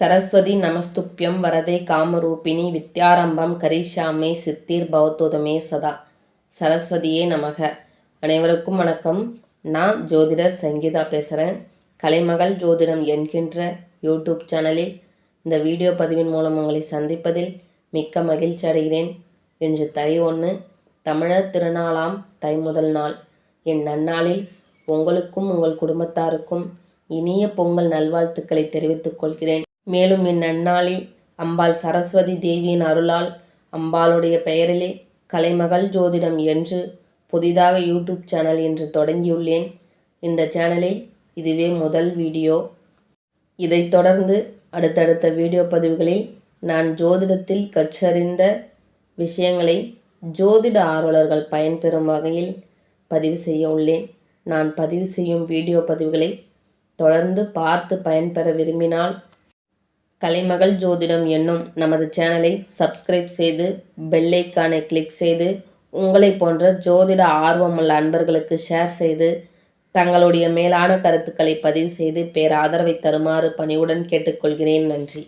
சரஸ்வதி நமஸ்துப்யம் வரதே காமரூபிணி வித்யாரம்பம் கரிஷாமே சித்திர் பவத்துதமே சதா. சரஸ்வதியே நமக. அனைவருக்கும் வணக்கம். நான் ஜோதிடர் சங்கீதா பேசுகிறேன் கலைமகள் ஜோதிடம் என்கின்ற யூடியூப் சேனலில் இந்த வீடியோ பதிவின் மூலம் உங்களை சந்திப்பதில் மிக்க மகிழ்ச்சி அடைகிறேன். இன்று தை ஒன்று தமிழர் திருநாளாம் தை முதல் நாள். என் நன்னாளில் உங்களுக்கும் உங்கள் குடும்பத்தாருக்கும் இனிய பொங்கல் நல்வாழ்த்துக்களை தெரிவித்துக் கொள்கிறேன். மேலும் இந்நன்னாளில் அம்பாள் சரஸ்வதி தேவியின் அருளால் அம்பாளுடைய பெயரிலே கலைமகள் ஜோதிடம் என்று புதிதாக யூடியூப் சேனல் என்று தொடங்கியுள்ளேன். இந்த சேனலில் இதுவே முதல் வீடியோ. இதைத் தொடர்ந்து அடுத்தடுத்த வீடியோ பதிவுகளில் நான் ஜோதிடத்தில் கற்றறிந்த விஷயங்களை ஜோதிட ஆர்வலர்கள் பயன்பெறும் வகையில் பதிவு செய்ய உள்ளேன். நான் பதிவு செய்யும் வீடியோ பதிவுகளை தொடர்ந்து பார்த்து பயன்பெற விரும்பினால் கலைமகள் ஜோதிடம் என்னும் நமது சேனலை சப்ஸ்கிரைப் செய்து பெல்லைக்கானை கிளிக் செய்து உங்களை போன்ற ஜோதிட ஆர்வமுள்ள அன்பர்களுக்கு ஷேர் செய்து தங்களுடைய மேலான கருத்துக்களை பதிவு செய்து பேராதரவை தருமாறு பணிவுடன் கேட்டுக்கொள்கிறேன். நன்றி.